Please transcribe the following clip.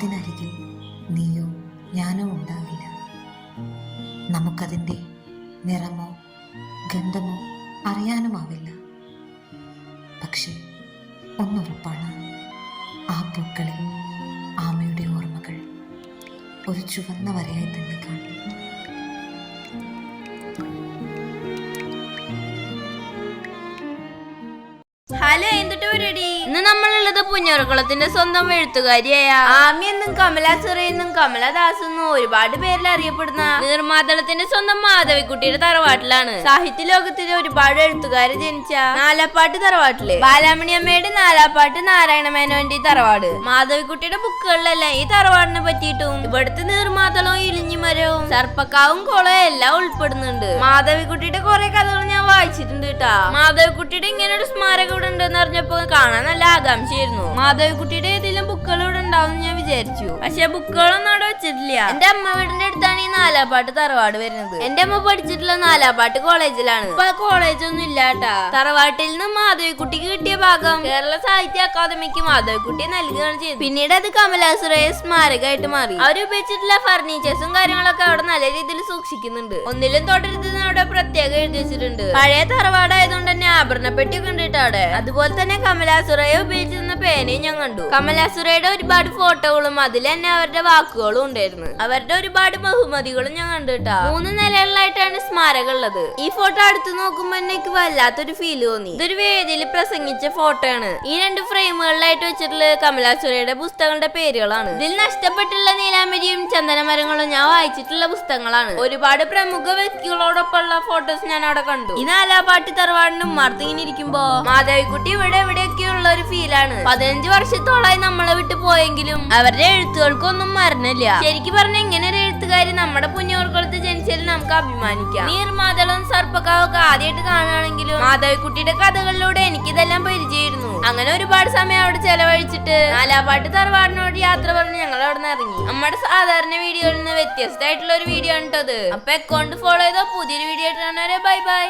അതിനരികിൽ നീയോ ഞാനോ ഉണ്ടാകില്ല. നമുക്കതിന്റെ നിറമോ ഗന്ധമോ അറിയാനുമാവില്ല. പക്ഷേ ഒന്നുറപ്പാണ് ആ പൂക്കളിൽ ആമയുടെ ഓർമ്മകൾ ഒരു ചുവന്ന വരയായി തന്നെ കാണും. ഹലോ എന്തിട്ട് പരിപാടി? ഇന്ന് സ്വന്തം എഴുത്തുകാരിയായ ആമി എന്നും കമല എന്നും കമലദാസ് എന്നും ഒരുപാട് പേരിൽ അറിയപ്പെടുന്ന നിർമാതളത്തിന്റെ സ്വന്തം മാധവിക്കുട്ടിയുടെ തറവാട്ടിലാണ്. സാഹിത്യ ലോകത്തിലെ ഒരുപാട് എഴുത്തുകാര് ജനിച്ച നാലാപ്പാട്ട് തറവാട്ടിൽ. ബാലാമണിയമ്മയുടെ നാലാപ്പാട്ട് നാരായണ മേനോന്റെ തറവാട്. മാധവിക്കുട്ടിയുടെ ബുക്കുകളിലെല്ലാം ഈ തറവാടിനെ പറ്റിയിട്ടും ഇവിടുത്തെ നിർമാതളവും ഇലിഞ്ഞിമരവും സർപ്പക്കാവും കുളവും എല്ലാം ഉൾപ്പെടുന്നുണ്ട്. മാധവിക്കുട്ടിയുടെ കുറെ കഥകൾ ഞാൻ കേട്ടാ മാധവിക്കുട്ടിയുടെ ഇങ്ങനെ ഒരു സ്മാരകം ഇവിടെ ഉണ്ടെന്ന് അറിഞ്ഞപ്പോ കാണാൻ നല്ല ആകാംക്ഷയായിരുന്നു. മാധവിക്കുട്ടിയുടെ ഏതെങ്കിലും ബുക്കുകൾ ഇവിടെ ഉണ്ടാവും ഞാൻ വിചാരിച്ചു. പക്ഷെ ബുക്കുകളൊന്നും അവിടെ വെച്ചിട്ടില്ല. എന്റെ അമ്മ വീടിന്റെ അടുത്താണ് നാലാപ്പാട്ട് തറവാട് വരുന്നത്. എന്റെ അമ്മ പഠിച്ചിട്ടുള്ള നാലാപ്പാട്ട് കോളേജിലാണ്. ഇപ്പൊ കോളേജ് ഒന്നും ഇല്ലാട്ടാ തറവാട്ടിൽ നിന്ന് മാധവിക്കുട്ടിക്ക് കിട്ടിയ ഭാഗം കേരള സാഹിത്യ അക്കാദമിക്ക് മാധവിക്കുട്ടി നൽകുകയാണ് ചെയ്തത്. പിന്നീട് അത് കമലാസുരയ സ്മാരകമായിട്ട് മാറി. അവർ ഉപയോഗിച്ചിട്ടുള്ള ഫർണിച്ചേഴ്സും കാര്യങ്ങളൊക്കെ അവിടെ നല്ല രീതിയിൽ സൂക്ഷിക്കുന്നുണ്ട്. ഒന്നിലും തുടരുതെന്ന് അവിടെ പ്രത്യേകം എഴുതി വെച്ചിട്ടുണ്ട്. പഴയ തറവാടായതുകൊണ്ട് തന്നെ ആഭരണപ്പെട്ടിയൊക്കെ ഉണ്ട് അവിടെ. അതുപോലെ തന്നെ കമലാസുരയെ ഉപയോഗിച്ചിരുന്ന പേനയും ഞാൻ കണ്ടു. കമലാസുരയുടെ ഒരുപാട് ഫോട്ടോകളും അതിൽ തന്നെ അവരുടെ വാക്കുകളും ഉണ്ടായിരുന്നു. അവരുടെ ഒരുപാട് ബഹുമതികളും ഞാൻ കണ്ടു കേട്ടോ മൂന്ന് നിലകളിലായിട്ടാണ് സ്മാരകം ഉള്ളത്. ഈ ഫോട്ടോ അടുത്ത് നോക്കുമ്പോ എനിക്ക് വല്ലാത്തൊരു ഫീൽ തോന്നി. ഇതൊരു വേദിയിൽ പ്രസംഗിച്ച ഫോട്ടോ ആണ് ഈ രണ്ട് ഫ്രെയിമുകളിലായിട്ട് വെച്ചിട്ടുള്ള കമലാസുരയുടെ പുസ്തകങ്ങളുടെ പേരുകളാണ്. ഇതിൽ നഷ്ടപ്പെട്ടുള്ള നീലാമരിയും ചന്ദനമരങ്ങളും ഞാൻ വായിച്ചിട്ടുള്ള പുസ്തകങ്ങളാണ്. ഒരുപാട് പ്രമുഖ വ്യക്തികളോടൊപ്പമുള്ള ഫോട്ടോസ് ഞാൻ അവിടെ കണ്ടു. ഈ നാലാപാട്ട് തറവാടിന് ഉമ്മാർത്ത് ഇങ്ങനെ ഇരിക്കുമ്പോ മാധവിക്കുട്ടി ഇവിടെ എവിടെയൊക്കെയുള്ള ഒരു ഫീലാണ് പതിനഞ്ച് വർഷത്തോളായി നമ്മളെ വിട്ടു പോയെങ്കിലും അവരുടെ എഴുത്തുകൾക്കൊന്നും മരണമില്ല. ശരിക്കും പറഞ്ഞ ഇങ്ങനെ എഴുത്തുകാരി നമ്മുടെ പുണ്യോർക്കുളത്ത് ജനിച്ചതിൽ നമുക്ക് അഭിമാനിക്കാം. നീർമാതളും സർപ്പക്കാവും ഒക്കെ ആദ്യമായിട്ട് കാണുകയാണെങ്കിലും മാധവിക്കുട്ടിയുടെ കഥകളിലൂടെ എനിക്കിതെല്ലാം പരിചയമായിരുന്നു. അങ്ങനെ ഒരുപാട് സമയം അവിടെ ചെലവഴിച്ചിട്ട് നാലാപാട്ട് തറവാടിനോട് യാത്ര പറഞ്ഞ് ഞങ്ങൾ അവിടെ നിന്ന് ഇറങ്ങി. നമ്മുടെ സാധാരണ വീഡിയോയിൽ നിന്ന് വ്യത്യസ്തമായിട്ടുള്ള ഒരു വീഡിയോ ആണ് കേട്ടത് അപ്പൊ അക്കൗണ്ട് ഫോളോ ചെയ്തോ? പുതിയൊരു വീഡിയോ ആയിട്ട് ബൈ ബൈ